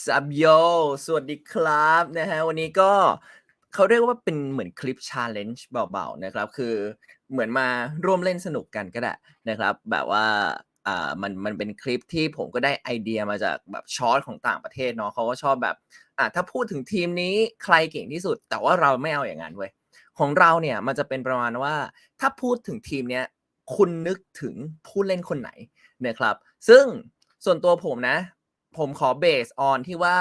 ซับโย สวัสดีครับนะฮะวันนี้ก็เขาเรียกว่าเป็นเหมือนคลิป challenge เบาๆนะครับ คือเหมือนมาร่วมเล่นสนุกกันก็ได้นะครับ แบบว่าอ่ามันมันเป็นคลิปที่ผมก็ได้ไอเดียมาจากแบบชอตของต่างประเทศเนาะเขาก็ชอบแบบอ่าถ้าพูดถึงทีมนี้ใครเก่งที่สุด แต่ว่าเราไม่เอาอย่างนั้นเว้ยของเราเนี่ยมันจะเป็นประมาณว่าถ้าพูดถึงทีมเนี้ยคุณนึกถึงผู้เล่นคนไหนนะครับ ซึ่งส่วนตัวผมนะ ผมขอเบสออนที่ว่า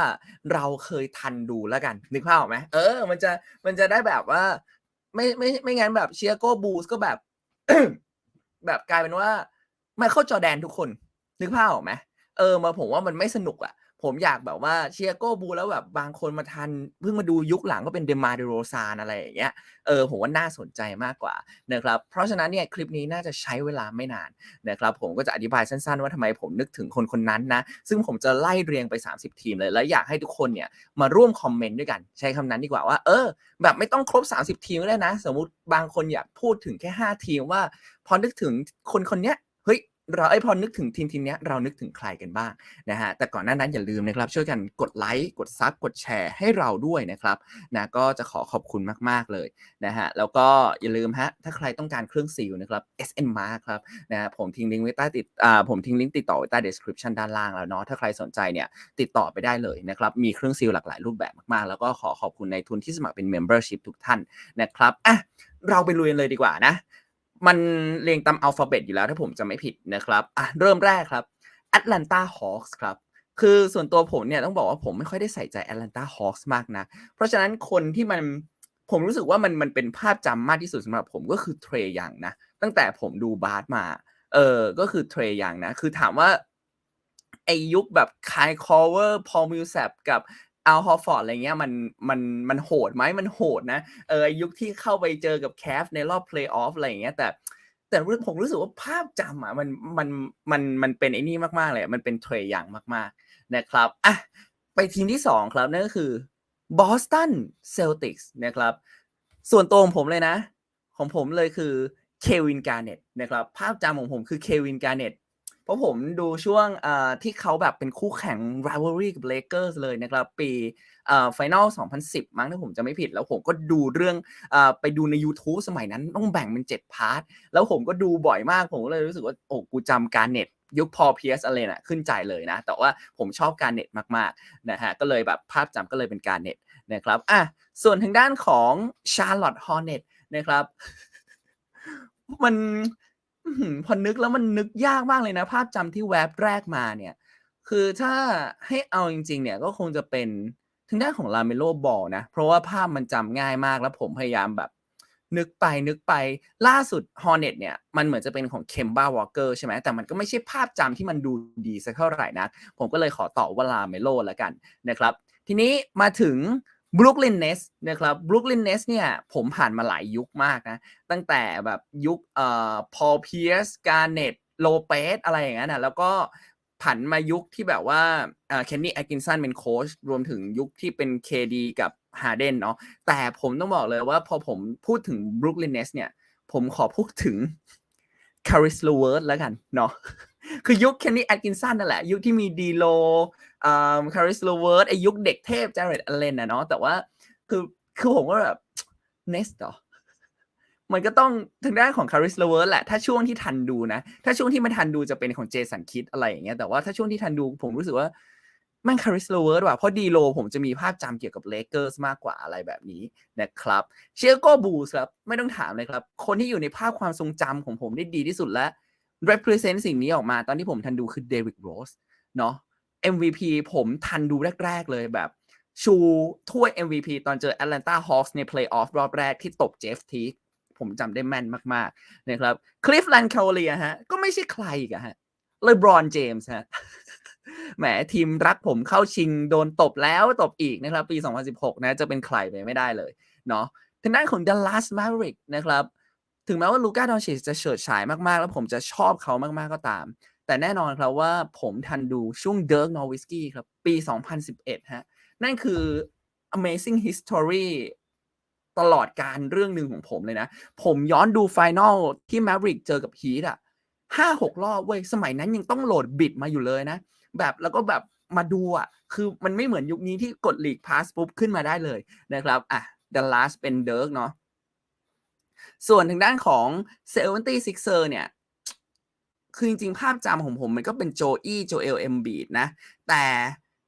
เราเคยทันดูแล้วกัน นึกภาพออกไหมเออ มันจะมันจะได้แบบว่า ไม่ไม่ไม่งั้นแบบเชียร์โก้บูสก็แบบ แบบกลายเป็นว่าไม่เข้าจอแดนทุกคน นึกภาพออกไหมเออมาผมว่ามันไม่สนุกอะ ผมอยากแบบว่าเชียร์โก้บูแล้วแบบบางคนมาทันเพิ่งมาดูยุคหลังก็เป็นเดมาเดโรซานอะไรอย่างเงี้ยเออผมว่าน่าสนใจมากกว่านะครับเพราะฉะนั้นเนี่ยคลิปนี้น่าจะใช้เวลาไม่นานนะครับผมก็จะอธิบายสั้นๆ ว่าทำไมผมนึกถึงคนคนนั้นนะซึ่งผมจะไล่เรียงไป 30 ทีมเลย แล้วอยากให้ทุกคนเนี่ยมาร่วมคอมเมนต์ด้วยกัน ใช้คำนั้นดีกว่าว่าเออ แบบไม่ต้องครบ 30 ทีมก็ได้นะ สมมุติบางคนอยากพูดถึงแค่ 5 ทีมว่าพอนึกถึงคนคนเนี้ย เราไอยพอนึกถึงทีมทีมนี้เรานึกถึงใครกันบ้างนะฮะแต่ก่อนหน้านั้นอย่าลืมนะครับ ช่วยกันกดไลค์กดซับกดแชร์ให้เราด้วยนะครับนะก็จะขอขอบคุณมากๆเลยนะฮะแล้วก็อย่าลืมฮะถ้าใครต้องการเครื่องซีลนะครับ SN Mark ครับนะฮะผมทิ้งลิงก์ไว้ใต้ติดอ่าผมทิ้งลิงก์ติดต่อไว้ใต้ description ด้านล่างแล้วเนาะถ้าใครสนใจเนี่ยติดต่อไปได้เลยนะครับมีเครื่องซีลหลากหลายรูปแบบมากๆ แล้วก็ขอขอบคุณในทุนที่สมัครเป็น membership ทุกท่านนะครับอะเราไปลุยกันเลยดีกว่านะ มันเรียงตามอัลฟาเบตอยู่แล้วถ้าผมจะไม่ผิดนะครับอะเริ่มแรกครับ Atlanta Hawks ครับคือส่วนตัวผมเนี่ยต้องบอกว่าผมไม่ค่อยได้ใส่ใจ Atlanta Hawks มากนะเพราะฉะนั้นคนที่มันผมรู้สึกว่ามันมันเป็นภาพจำมากที่สุดสำหรับผมก็คือเทรยังนะ ตั้งแต่ผมดูบาสมาเออก็คือเทรยังนะ คือถามว่าไอยุคแบบคายคอเวอร์พอลมิวแซบกับ อัลฮอฟอร์ดอะไรเงี้ยมันมันมันโหดไหมมันโหดนะเออยุคที่เข้าไปเจอกับแคฟในรอบเพลย์ออฟอะไรเงี้ยแต่แต่ผมรู้สึกว่าภาพจำอะมันมันมันมันเป็นไอ้นี่มากๆเลยมันเป็นเทรยังมากๆนะครับอะไปทีมที่สองครับนั่นก็คือบอสตันเซลติกส์นะครับ ส่วนตัวของผมเลยนะ ของผมเลยคือเควินการ์เน็ตนะครับ ภาพจำของผมคือเควินการ์เน็ต เพราะผมดูช่วงที่เขาแบบเป็นคู่แข่ง rivalry กับ Lakers เลยนะครับ ปีเอ่อไฟนล2010 มั้งถ้าผมจะไม่ผิด แล้วผมก็ดูเรื่องอไปดูใน YouTube สมัยนั้นต้องแบ่งเป็น 7 พาร์ท แล้วผมก็ดูบ่อยมาก ผมก็เลยรู้สึกว่า โอ้กูจำการเน็ตยุคพอเพียสอะไรน่ะขึ้นใจเลยนะ แต่ว่าผมชอบการเน็ตมากๆนะฮะก็เลยแบบภาพจำก็เลยเป็นการเน็ตนะครับอะส่วนทางด้านของชาร์ลอตฮอร์เน็ตนะครับ มัน พอนึกแล้วมันนึกยากมากเลยนะ ภาพจำที่แวบแรกมาเนี่ย คือถ้าให้เอาจริง ๆ เนี่ยก็คงจะเป็นทางด้านของลาเมโลบอลนะ เพราะว่าภาพมันจำง่ายมากแล้วผมพยายามแบบ นึกไปนึกไปล่าสุดฮอร์เน็ตเนี่ย มันเหมือนจะเป็นของเคมบ้าวอลเกอร์ใช่ไหมแต่มันก็ไม่ใช่ภาพจำที่มันดูดีสักเท่าไหร่นะ ผมก็เลยขอตอบว่าลาเมโลแล้วกันนะครับ ทีนี้มาถึง บรุกลินเนสนะครับบรุกลินเนสเนี่ยผมผ่านมาหลายยุคมากนะ ตั้งแต่แบบยุคเอ่อพอลเพียสการเน็ตโลเปสอะไรอย่างเงี้ยนะแล้วก็ผันมายุคที่แบบว่าเคนนี่แอกินสันเป็นโค้ชรวมถึงยุคที่เป็น KD กับฮาเดนเนาะแต่ผมต้องบอกเลยว่าพอผมพูดถึงบรุกลินเนสเนี่ย ผมขอพูดถึงคาริสลูเวิร์ดแล้วกันเนาะ คือยุคเคนนี่แอดกินสันนั่นแหละ ยุคที่มีดีโลอ่าคาริสโลเวิร์ดไอยุคเด็กเทพจาร์เรตอเลนนะเนาะแต่ว่าคือคือผมก็แบบเนสต่อมันก็ต้องทางด้านของคาริสเลเวิร์ดแหละ ถ้าช่วงที่ทันดูนะ ถ้าช่วงที่ไม่ทันดูจะเป็นของเจสันคิดอะไรอย่างเงี้ยแต่ว่าถ้าช่วงที่ทันดูผมรู้สึกว่าม่งคาริสเลเวิร์ดว่ะเพราะดีโลผมจะมีภาพจำเกี่ยวกับเลเกอร์สมากกว่าอะไรแบบนี้นะครับเชียโกบูสครับ ไม่ต้องถามเลยครับ คนที่อยู่ในภาพความทรงจำของผมได้ดีที่สุดและ represent สิ่งนี้ออกมาตอนที่ผมทันดูคือเดวิดโรสเนาะ MVP ผมทันดูแรก ๆ เลยแบบ ชูถ้วย MVP ตอนเจอ Atlanta Hawks ใน Playoff รอบแรกที่ตบเจฟทีผมจำได้แม่นมากๆนะครับคลิฟแลนด์คาเลียฮะ ก็ไม่ใช่ใครอีกะฮะเลยบรอนเจมส์ฮะแหมทีมรักผมเข้าชิงโดนตบแล้วตบอีกนะครับ ปี 2016 นะ จะเป็นใครไปไม่ได้เลยเนาะทางด้านของ Dallas Maverick นะครับ ถึงแม้ว่าลูก้าดอนชิชจะเฉิดฉายมากๆ แล้วผมจะชอบเขามากๆก็ตาม แต่แน่นอนครับว่าผมทันดูช่วงเดิร์กนอร์วิสกี้ครับ ปี 2011 ฮะ นั่นคือ Amazing History ตลอดการเรื่องหนึ่งของผมเลยนะ ผมย้อนดูไฟแนลที่ Maverick เจอกับ Heat อะห้าหกรอบเว้ย สมัยนั้นยังต้องโหลดบิดมาอยู่เลยนะ แบบแล้วก็แบบมาดูอะ คือมันไม่เหมือนยุคนี้ที่กดหลีกพาสปุ๊บขึ้นมาได้เลยนะครับ อะดัลลัสเป็นเดิร์กเนาะ ส่วนทางด้านของเซเวนตี้ซิกเซอร์เนี่ย คือจริงๆ ภาพจำของผมมันก็เป็นโจอี้โจเอลเอมบีดนะ แต่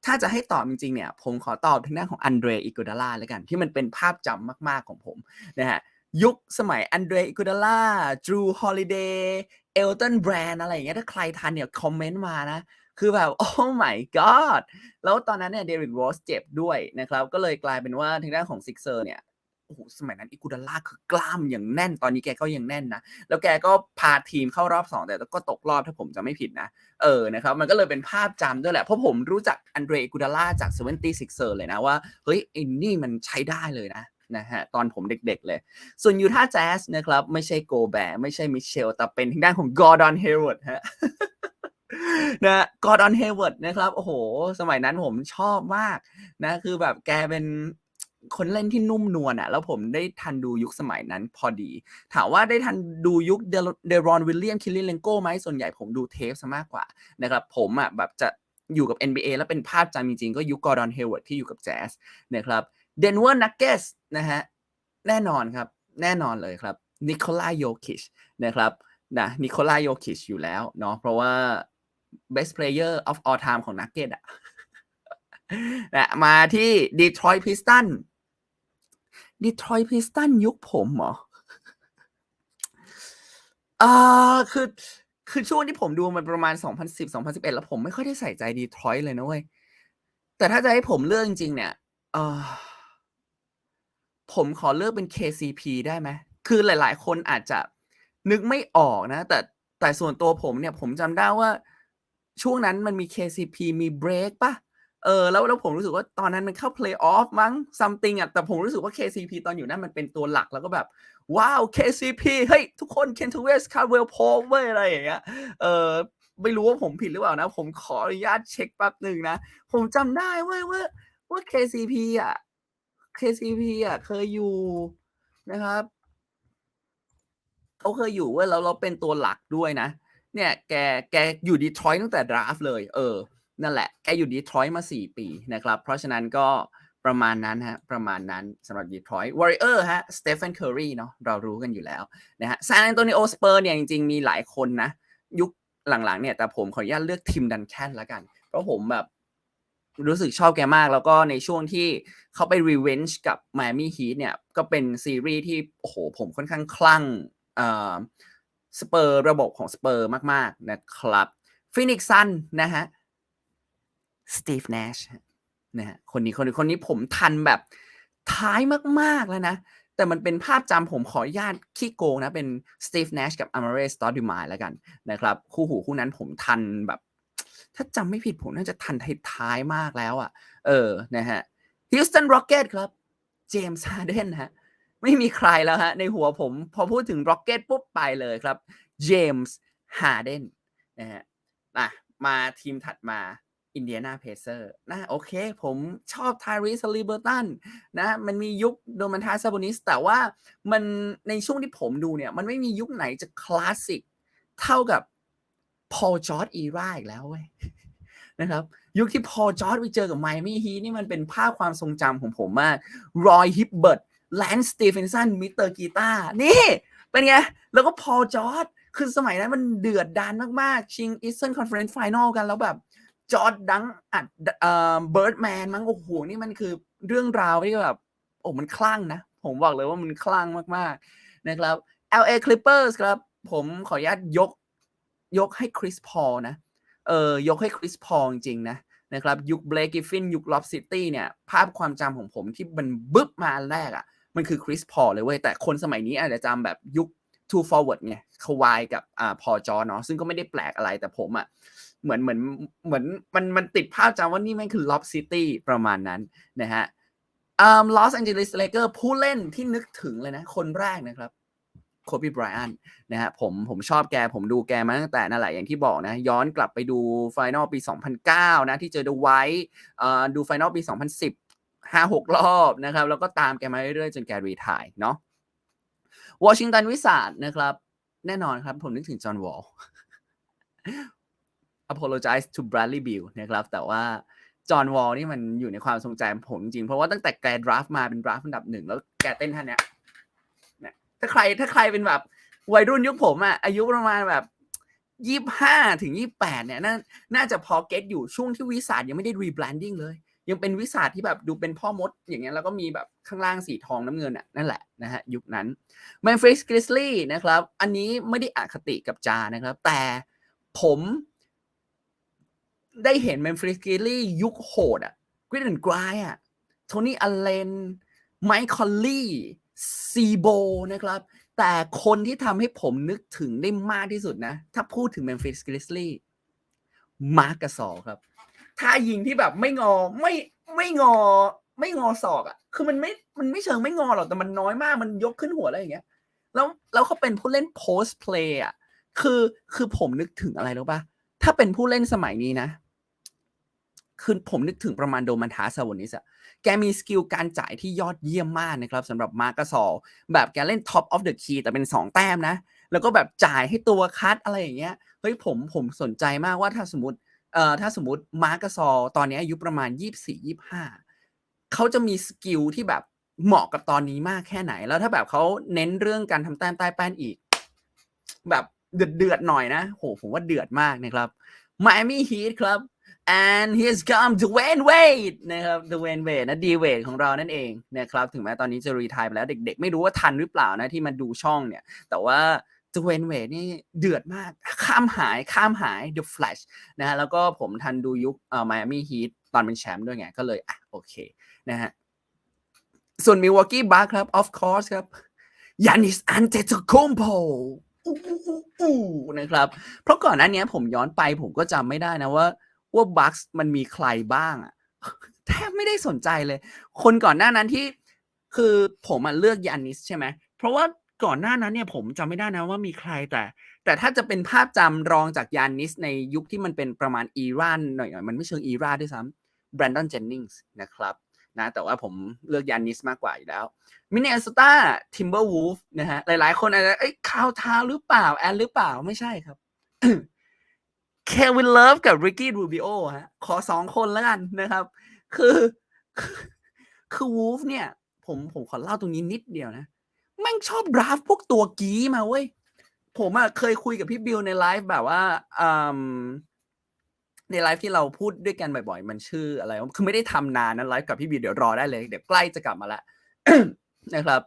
ถ้าจะให้ตอบจริงๆ เนี่ย ผมขอตอบทางด้านของอันเดรอิโกดาล่าแล้วกัน ที่มันเป็นภาพจำมากๆของผมนะฮะยุคสมัยอันเดรอิโกดาล่าดรูฮอลิเดย์เอลตันแบรนด์อะไรอย่างเงี้ยถ้าใครทันเนี่ย คอมเมนต์มานะ คือแบบ โอ้ my god แล้วตอนนั้นเนี่ยเดริกโรสเจ็บด้วยนะครับ ก็เลยกลายเป็นว่าทางด้านของซิกเซอร์เนี่ย อ้โหสมัยนั้นอิกูดาล่าคือกล้ามอย่างแน่นตอนนี้แกก็ยังแน่นนะ แล้วแกก็พาทีมเข้ารอบ 2 แต่ก็ตกรอบถ้าผมจะไม่ผิดนะ เออนะครับมันก็เลยเป็นภาพจำด้วยแหละ เพราะผมรู้จักอันเดรอิกูดาล่าจากเซเวนตี้ซิกเซอร์เลยนะว่า เฮ้ยไอ้นี่มันใช้ได้เลยนะนะฮะตอนผมเด็กๆเลย ส่วนยูท่าแจ๊สนะครับ ไม่ใช่โกแบร์ไม่ใช่มิเชล แต่เป็นทางด้านของกอร์ดอนเฮเวิร์ดฮะนะกอร์ดอนเฮเวิร์ดนะครับ โอ้โห สมัยนั้นผมชอบมากนะ คือแบบแกเป็น คนเล่นที่นุ่มนวลอะแล้วผมได้ทันดูยุคสมัยนั้นพอดี ถามว่าได้ทันดูยุคเดรอนวิลเลียมคิลลิเลนโก้ไหมส่วนใหญ่ผมดูเทปซะมากกว่านะครับผมอะแบบจะอยู่กับ NBA แล้วเป็นภาพจำจริงๆ ก็ยุคกอร์ดอนเฮเวิร์ดที่อยู่กับแจ๊สนะครับเดนเวอร์นักเกสนะฮะแน่นอนครับ แน่นอนเลยครับนิโคลาโยคิชนะครับนะนิโคลาโยคิชอยู่แล้วเนาะเพราะว่า best player of all time ของนักเก็ตอะนะมาที่ Detroit Piston Detroit Piston ยุคผมเหรออ่าคือคือช่วงที่ผมดูมันประมาณ 2010 2011 แล้วผมไม่ค่อยได้ใส่ใจดีทรอยต์เลยนะเว้ย แต่ถ้าจะให้ผมเลือกจริงๆเนี่ยเออผมขอเลือกเป็น KCP ได้ไหม คือหลาย ๆ คนอาจจะนึกไม่ออกนะ แต่แต่ส่วนตัวผมเนี่ย ผมจำได้ว่าช่วงนั้นมันมี KCP มีเบรกปะ เออแล้วแล้วผมรู้สึกว่าตอนนั้นมันเข้าเพลย์ออฟมั้ง something อะแต่ผมรู้สึกว่า KCP ตอนอยู่นั่นมันเป็นตัวหลักแล้วก็แบบ ว้าว KCP เฮ้ย ทุกคน k e n t u w e s c a r w e l l p o เว้ยอะไรอย่างเงี้ยเออไม่รู้ว่าผมผิดหรือเปล่านะ ผมขออนุญาตเช็คแป๊บหนึ่งนะ ผมจำได้เว้ยว่าว่า KCP อะ KCP อะเคยอยู่นะครับเขาเคยอยู่เว้ยแล้วเราเป็นตัวหลักด้วยนะ เนี่ยแกแกอยู่ดีทรอยต์ตั้งแต่ดราฟเลย เออ นั่นแหละแกอยู่ดีทรอยต์มา 4 ปีนะครับ เพราะฉะนั้นก็ประมาณนั้นฮะประมาณนั้นสำหรับดีทรอยต์วอริเออร์ฮะสเตฟานเคอรีเนาะเรารู้กันอยู่แล้วนะฮะซานแอนโตนิโอสเปอร์เนี่ยจริงๆ มีหลายคนนะ ยุคหลังๆเนี่ยแต่ผมขออนุญาตเลือกทีมดันแคนละกัน เพราะผมแบบรู้สึกชอบแกมาก แล้วก็ในช่วงที่เขาไปรีเวนจ์กับ Miami Heat เนี่ยก็เป็นซีรีส์ที่โอ้โหผมค่อนข้างคลั่งเอ่อสเปอร์ระบบของสเปอร์มาก ๆ นะครับฟินิกซันนะฮะ สตีฟเนชนะฮะคนนี้คนนี้คนนี้ผมทันแบบท้ายมาก ๆ แล้วนะ แต่มันเป็นภาพจำผมขออนุญาตขี้โกงนะ เป็นสตีฟเนชกับอ m มเรสตอดิมายแล้วกันนะครับ คู่หูคู่นั้นผมทันแบบ ถ้าจำไม่ผิดผมน่าจะทันท้ายมากแล้วอะ่ะ เออนะฮะฮิลสตันร็อกเก็ตครับเจมส์ฮาร์เดนฮะไม่มีใครแล้วฮะในหัวผม พอพูดถึงร็อกเก็ตปุ๊บไปเลยครับเจมส์ฮาร์เดนนะฮะมาทีมถัดมา อินเดียนาเพเซอร์นะโอเค ผมชอบไทรีสลีเบอร์ตันนะมันมียุคโดมันทาซาบอนิส แต่ว่ามันในช่วงที่ผมดูเนี่ย มันไม่มียุคไหนจะคลาสสิกเท่ากับพอลจอร์ดอีราอีกแล้วเว้ยนะครับ ยุคที่พอลจอร์ดไปเจอกับไมมี่ฮีนี่มันเป็นภาพความทรงจำของผมมากรอยฮิปเบิร์ตแลนสตีเฟนสันมิสเตอร์กีตาร์นี่ เป็นไง แล้วก็พอลจอร์ดคือสมัยนั้นมันเดือดดานมาก ๆ ชิงอีสเทิร์นคอนเฟอเรนซ์ไฟนอลกันแล้วแบบ จอร์ดดังอัดเอ่อเบิร์ดแมนมั้งโอ้โหนี่มันคือเรื่องราวที่แบบโอ้มันคลั่งนะ ผมบอกเลยว่ามันคลั่งมากๆนะครับ LA Clippers ครับ ผมขออนุญาตยกยกให้คริสพอลนะเออยกให้คริสพอลจริงๆนะนะครับยุคเบลกิฟฟินยุคล็อบซิตี้เนี่ย ภาพความจำของผมที่มันบึ๊บมาแรกอะ่ะ มันคือคริสพอลเลยเว้ย แต่คนสมัยนี้อาจจะจำแบบยุค two forward ไงคาวายกับอ่าพอจอเนาะซึ่งก็ไม่ได้แปลกอะไรแต่ผมอะ่ะ เหมือนเหมือนเหมือนมันมันติดภาพจำว่านี่แม่งคือล็อบซิตี้ประมาณนั้นนะฮะอ่าลอสแองเจลิสเลเกอร์ผู้เล่นที่นึกถึงเลยนะ คนแรกนะครับโคบีไบรอันนะฮะผมผมชอบแก ผมดูแกมาตั้งแต่นั่นแหละอย่างที่บอกนะ ย้อนกลับไปดูไฟนอลปี 2009 นะ ที่เจอเดอะไวท์อ่าดูไฟนอลปี 2010ห้าหกรอบนะครับ แล้วก็ตามแกมาเรื่อยๆ จนแกรีทายเนาะวอชิงตันวิสาดนะครับ แน่นอนครับ ผมนึกถึงจอห์นวอล apologize to Bradley Beal นะครับแต่ว่าจอห์นวอลนี่มันอยู่ในความทรงจำผมจริง เพราะว่าตั้งแต่แกดราฟมาเป็นดราฟอันดับหนึ่งแล้วแกเต้นท่านเนี้ยเนี่ยถ้าใครถ้าใครเป็นแบบวัยรุ่นยุคผมอะอายุประมาณแบบยี่ห้าถึงยี่แปดเนี่ยน่าน่าจะพอเก็ตอยู่ช่วงที่วิสาดยังไม่ได้รีแบรนดิ้งเลย ยังเป็นวิสาดที่แบบดูเป็นพ่อมดอย่างเงี้ยแล้วก็มีแบบข้างล่างสีทองน้ำเงินอะนั่นแหละนะฮะยุคนั้น m ม m ฟ h i s Grizzly นะครับ อันนี้ไม่ได้อคติกับจานะครับ แต่ผม ได้เห็น m ม m ฟ h i s Grizzly ยุคโหดอะกริดแอนกรายอะโทนี่อเลนไมค์คอลลี่ซีโบนะครับ แต่คนที่ทำให้ผมนึกถึงได้มากที่สุดนะ ถ้าพูดถึง Memphis Grizzly มาร์กกสอครับ ถ้ายิงที่แบบไม่งอไม่ไม่งอ ไม่งอศอกอะ่ะ คือมันไม่มันไม่เชิงไม่งอหรอกแต่มันน้อยมากมันยกขึ้นหัวอะไรอย่างเงี้ย แล้วแล้วเขาเป็นผู้เล่น post play อะคือคือผมนึกถึงอะไรรู้ปะถ้าเป็นผู้เล่นสมัยนี้นะ คือผมนึกถึงประมาณโดมันทาสวนิสอะแกมีสกิลการจ่ายที่ยอดเยี่ยมมากนะครับสำหรับมาร์กสอแบบแกเล่น top of the key แต่เป็น 2 แต้มนะ แล้วก็แบบจ่ายให้ตัวคัดอะไรอย่างเงี้ยเฮ้ยผมผมสนใจมากว่าถ้าสมมติเอ่อถ้าสมมติมาร์กซอตอนนี้อายุประมาณ 24 25 เขาจะมีสกิลที่แบบเหมาะกับตอนนี้มากแค่ไหน แล้วถ้าแบบเขาเน้นเรื่องการทำแต้มใต้แป้นอีก แบบเดือดเดือดหน่อยนะโหผมว่าเดือดมากนะครับ Miami Heat ครับ and he's come Dwayne Wade นะครับ Dwayne Wade นะดีเวดของเรานั่นเองนะครับถึงแม้ตอนนี้จะรีทายไปแล้วเด็กๆ ไม่รู้ว่าทันหรือเปล่านะที่มาดูช่องเนี่ย แต่ว่า Dwayne Wade นี่เดือดมาก ข้ามหายข้ามหาย The Flash นะฮะแล้วก็ผมทันดูยุคเอ่อ Miami Heat ตอนเป็นแชมป์ด้วยไง ก็เลย อะ โอเค นะฮะ ส่วน Milwaukee Bucks ครับ of course ครับ Yanis Antetokounmpo อู้นะครับ เพราะก่อนหน้านี้ผมย้อนไปผมก็จำไม่ได้นะว่า ว่าบัคมันมีใครบ้างอะแทบไม่ได้สนใจเลย คนก่อนหน้านั้นที่คือผมอะเลือกยานิสใช่ไหมเพราะว่าก่อนหน้านั้นเนี่ยผมจำไม่ได้นะว่ามีใครแต่ แต่ถ้าจะเป็นภาพจำรองจากยานิสในยุคที่มันเป็นประมาณอีรานหน่อยๆมันไม่เชิงอีราด้วยซ้ำแบรนดอนเจนนิงส์นะครับนะแต่ว่าผมเลือกยานิสมากกว่าอยู่แล้วมินเนสตาทิมเบอร์วูฟนะฮะหลายๆ คนอาจจะเอ้ยคาวทาวหรือเปล่า แอนหรือเปล่าไม่ใช่ครับ เควินเลิฟกับริกกี้รูบิโอฮะขอสองคนแล้วกันนะครับ คือคือวูฟเนี่ย ผมผมขอเล่าตรงนี้นิดเดียวนะแม่งชอบดราฟพวกตัวกี้มาเว้ย ผมอะเคยคุยกับพี่บิวในไลฟ์แบบว่าอในไลฟ์ที่เราพูดด้วยกันบ่อยๆ มันชื่ออะไร คือไม่ได้ทำนานนะไลฟ์กับพี่บิวเดี๋ยวรอได้เลย เดี๋ยวใกล้จะกลับมาล้วนะครับ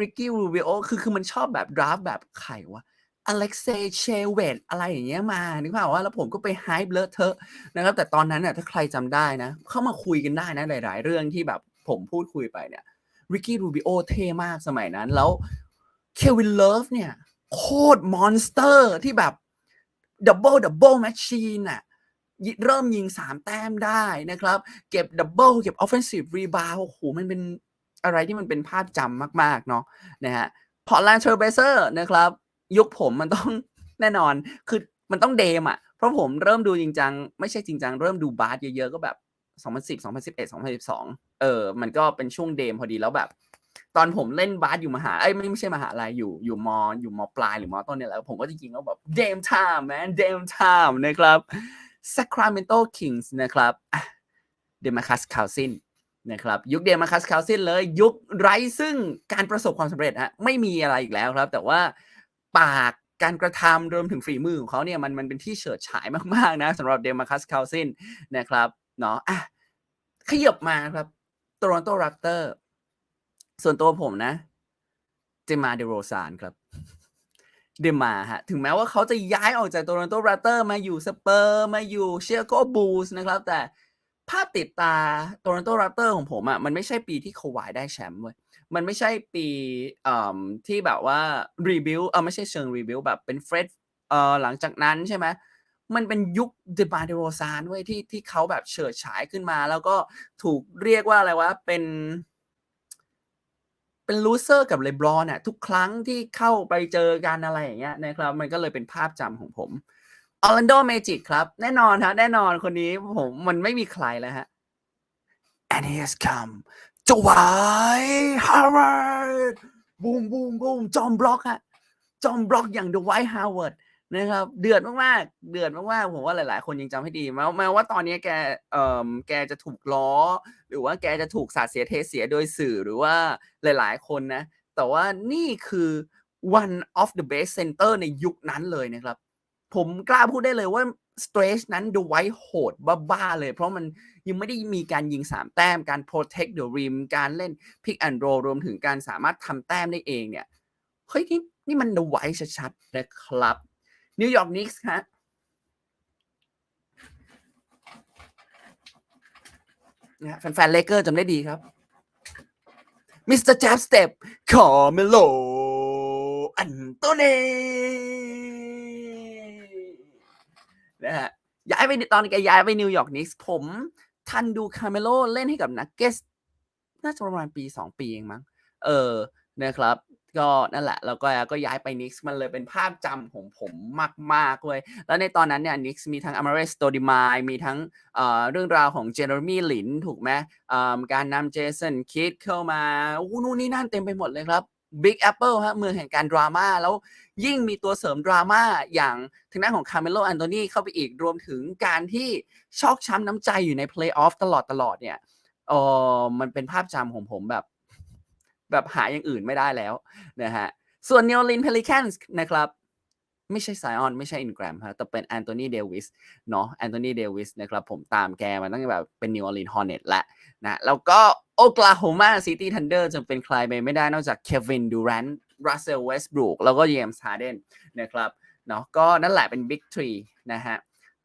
ริกกี้รูบิโอคือคือมันชอบแบบดราฟแบบใครวะ อเล็กเซย์เชเวตอะไรอย่างเงี้ยมานึกภาพว่าแล้วผมก็ไปไฮป์เลอะเทอะนะครับ แต่ตอนนั้นน่ะถ้าใครจำได้นะ เข้ามาคุยกันได้นะหลาย ๆ เรื่องที่แบบผมพูดคุยไปเนี่ยริกกี้รูบิโอเท่มากสมัยนั้น แล้วเควินเลิฟเนี่ย โคตรมอนสเตอร์ที่แบบดับเบิลดับเบิลแมชชีนอะเริ่มยิงสามแต้มได้นะครับ เก็บดับเบิลเก็บออฟเฟนซีฟรีบาวโอ้โหมันเป็นอะไรที่มันเป็นภาพจำมาก ๆ เนาะนะฮะพอร์ตแลนด์เทอร์เบเซอร์นะครับ ยุคผมมันต้องแน่นอน คือมันต้องเดมอะ เพราะผมเริ่มดูจริงจังไม่ใช่จริงจังเริ่มดูบาสเยอะๆก็แบบ2010 2011 2012 เออ มันก็เป็นช่วงเดมพอดีแล้วแบบ ตอนผมเล่นบาสอยู่มหา เอ้ยไม่ไม่ใช่มหาลัยอยู่อยู่มออยู่มปลายหรือมต้นเนี่ยแหละผมก็จริงๆแล้วแบบเดมไทม์แมนเดมไทม์นะครับ Sacramento Kings นะครับเดมาคัสคาวซินนะครับยุคเดมาคัสคาวซินเลย ยุคไร้ซึ่งการประสบความสำเร็จฮะไม่มีอะไรอีกแล้วครับ แต่ว่า ปากการกระทำรวมถึงฝีมือของเขาเนี่ยมันมันเป็นที่เฉิดฉายมาก ๆ นะสำหรับเดมาคัสคาวซินนะครับเนาะอะขยบมาครับโตรอนโตรัปเตอร์ ส่วนตัวผมนะ เจมาเดโรซานครับ เดมาฮะ ถึงแม้ว่าเขาจะย้ายออกจากโตรอนโตแรปเตอร์มาอยู่สเปอร์มาอยู่เชียร์โกบูสนะครับ แต่ภาพติดตาโตรอนโตแรปเตอร์ของผมอะ่ะมันไม่ใช่ปีที่เขาวายได้แชมป์เว้ย มันไม่ใช่ปีที่แบบว่ารีบิวเออไม่ใช่เชิงรีบิวแบบเป็นเฟรดเออหลังจากนั้นใช่ไหมมันเป็นยุคเดมาเดโรซานเว้ยที่ที่เขาแบบเฉิดฉายขึ้นมา แล้วก็ถูกเรียกว่าอะไรวะเป็น เป็นลูเซอร์กับเลบรอนอะทุกครั้งที่เข้าไปเจอกันอะไรอย่างเงี้ยนะครับ มันก็เลยเป็นภาพจำของผมออร์แลนโดเมจิกครับ แน่นอนฮะแน่นอนคนนี้ผมมันไม่มีใครแล้วฮะ and he has come จวายฮาร์วาร์ดบูมบูมบูมจอมบล็อกฮะจอมบล็อกอย่างดวายฮาร์วาร์ดนะครับเดือดมากๆเดือดมากๆผมว่าหลาย ๆ คนยังจำให้ดีแม้แม้ว่าตอนนี้แกเอ่อแกจะถูกล้อ หรือว่าแกจะถูกสาดเสียเทเสียโดยสื่อหรือว่าหลาย ๆ คนนะ แต่ว่านี่คือ one of the best center ในยุคนั้นเลยนะครับ ผมกล้าพูดได้เลยว่า stretch นั้นดูไว้โหดบ้าๆเลย เพราะมันยังไม่ได้มีการยิง 3 แต้มการ protect the rim การเล่น pick and roll รวมถึงการสามารถทำแต้มได้เองเนี่ยเฮ้ยนี่นี่มันดูไว้ชัดๆนะครับนิวยอร์กนิกส์ฮะนะแฟนๆเลเกอร์จำได้ดีครับมิสเตอร์แจ๊บสเต็ปคอร์เมโลอันโตเน่ นะฮะย้ายไปตอนแกย้ายไปนิวยอร์กนิกส์ผมทันดูคาร์เมโลเล่นให้กับนักเกสน่าจะประมาณปี 2 ปีเองมั้ง เออนะครับ ก็นั่นแหละ แล้วก็ก็ย้ายไปนิกส์มันเลยเป็นภาพจำของผมมากๆเลย แล้วในตอนนั้นเนี่ยนิกส์มีทั้งอ m ม r เรสโตดิมายมีทั้งเอ่อเรื่องราวของเจเรมี่หลินถูกไหมเอ่อการนำเจสันคิดเข้ามาอู้นู่นนี่นั่นเต็มไปหมดเลยครับ Big Apple ฮะเมืองแห่งการดราม่าแล้วยิ่งมีตัวเสริมดราม่าอย่างทางด้านของคาร์เมโลอันโตนีเข้าไปอีกรวมถึงการที่ชอกช้ำน้ำใจอยู่ในเพลย์ออฟตลอดตลอดเนี่ยเออมันเป็นภาพจำของผมแบบ แบบหาอย่างอื่นไม่ได้แล้วนะฮะส่วนเนโอลินเพลิแคนส์นะครับ ไม่ใช่ไซออนไม่ใช่อินแกรมฮะแต่เป็นแอนโทนีเดวิสเนาะแอนโทนีเดวิสนะครับผมตามแกมาตั้งแต่แบบเป็น New Orleans Hornet และนะแล้วก็ Oklahoma City Thunder จะเป็นใครไปไม่ได้นอกจาก Kevin Durant Russell Westbrook แล้วก็ James Harden นนะครับเนาะก็นั่นแหละเป็น Big Three นะฮะ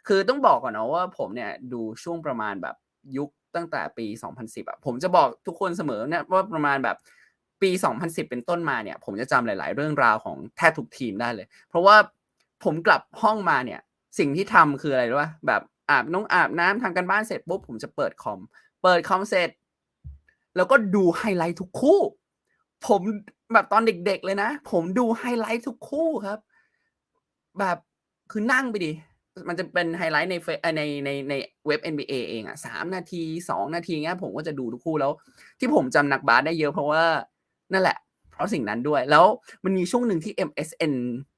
คือต้องบอกก่อนนะว่าผมเนี่ยดูช่วงประมาณแบบยุคตั้งแต่ปี 2010อะผมจะบอกทุกคนเสมอเนี่ยว่าประมาณแบบ ปี 2010 เป็นต้นมาเนี่ย ผมจะจำหลาย ๆ เรื่องราวของแทบทุกทีมได้เลย เพราะว่าผมกลับห้องมาเนี่ย สิ่งที่ทำคืออะไรรู้ป่ะแบบอาบน้องอาบน้ำทำกันบ้านเสร็จปุ๊บผมจะเปิดคอม เปิดคอมเสร็จ แล้วก็ดูไฮไลท์ทุกคู่ ผมแบบตอนเด็ก ๆ เลยนะ ผมดูไฮไลท์ทุกคู่ครับ แบบคือนั่งไปดิมันจะเป็นไฮไลท์ในในในในเว็บ NBA เองอะสามนาทีสองนาทีเงี้ยผมก็จะดูทุกคู่แล้ว ที่ผมจำนักบาสได้เยอะเพราะว่า นั่นแหละ เพราะสิ่งนั้นด้วย แล้วมันมีช่วงหนึ่งที่ MSN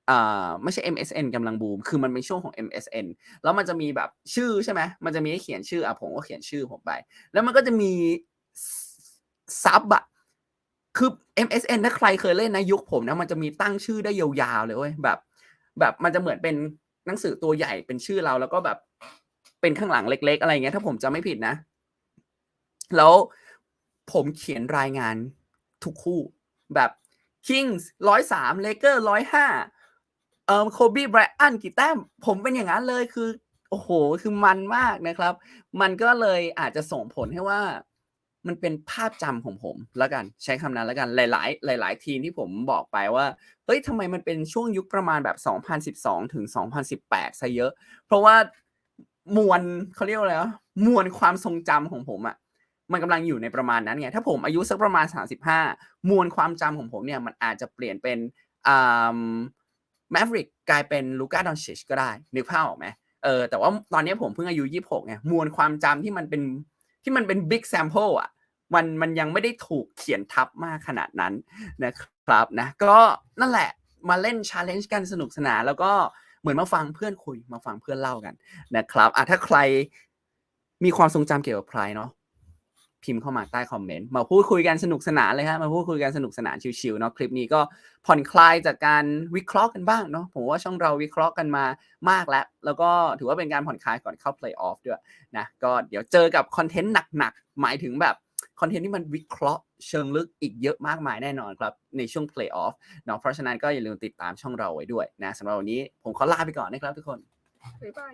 อ่าไม่ใช่ MSN กำลังบูม คือมันเป็นช่วงของ MSN แล้วมันจะมีแบบชื่อใช่ไหมมันจะมีให้เขียนชื่ออะผมก็เขียนชื่อผมไป แล้วมันก็จะมีซับอะคือ MSN ถ้าใครเคยเล่นนะยุคผมนะมันจะมีตั้งชื่อได้ยาวๆเลยเว้ยแบบ แบบมันจะเหมือนเป็นหนังสือตัวใหญ่เป็นชื่อเราแล้วก็แบบเป็นข้างหลังเล็ก ๆ อะไรเงี้ยถ้าผมจำไม่ผิดนะ แล้วผมเขียนรายงาน ทุกคู่แบบ Kings ร้อยสามเลเกอร์ร้อยห้าเอ่อโคบี้ไบรอันกี่แต้ม ผมเป็นอย่างนั้นเลยคือ โอ้โห คือมันมากนะครับ มันก็เลยอาจจะส่งผลให้ว่ามันเป็นภาพจำของผมแล้วกันใช้คำนั้นแล้วกันหลาย ๆ หลาย ๆ ทีมที่ผมบอกไปว่าเฮ้ยทำไมมันเป็นช่วงยุคประมาณแบบ 2012 ถึง 2018ซะเยอะ เพราะว่ามวลเขาเรียกว่าอะไรวะมวลความทรงจำของผมอะ มันกำลังอยู่ในประมาณนั้นไงถ้าผมอายุสักประมาณ 35 มวลความจำของผมเนี่ยมันอาจจะเปลี่ยนเป็นอ่าแมฟริกกลายเป็นลูก้าดอนชิชก็ได้ นึกภาพออกไหมเออแต่ว่าตอนนี้ผมเพิ่งอายุ 26ไงมวลความจำที่มันเป็นที่มันเป็นบิ๊กแซมเปิลอะมันมันยังไม่ได้ถูกเขียนทับมากขนาดนั้นนะครับนะก็นั่นแหละมาเล่นชาเลนจ์กันสนุกสนานแล้วก็เหมือนมาฟังเพื่อนคุยมาฟังเพื่อนเล่ากันนะครับอะถ้าใครมีความทรงจำเกี่ยวกับใครเนาะ พิมพ์เข้ามาใต้คอมเมนต์มาพูดคุยกันสนุกสนานเลยฮะมาพูดคุยกันสนุกสนานชิวๆเนาะคลิปนี้ก็ผ่อนคลายจากการวิเคราะห์กันบ้างเนาะผมว่าช่องเราวิเคราะห์กันมามากแล้ว แล้วก็ถือว่าเป็นการผ่อนคลายก่อนเข้าเพลย์ออฟด้วยนะก็เดี๋ยวเจอกับคอนเทนต์หนักๆหมายถึงแบบคอนเทนต์ที่มันวิเคราะห์เชิงลึกอีกเยอะมากมายแน่นอนครับในช่วง Play Off เนาะเพราะฉะนั้นก็อย่าลืมติดตามช่องเราไว้ด้วยนะสำหรับวันนี้ผมขอลาไปก่อนนะครับทุกคนบ๊ายบาย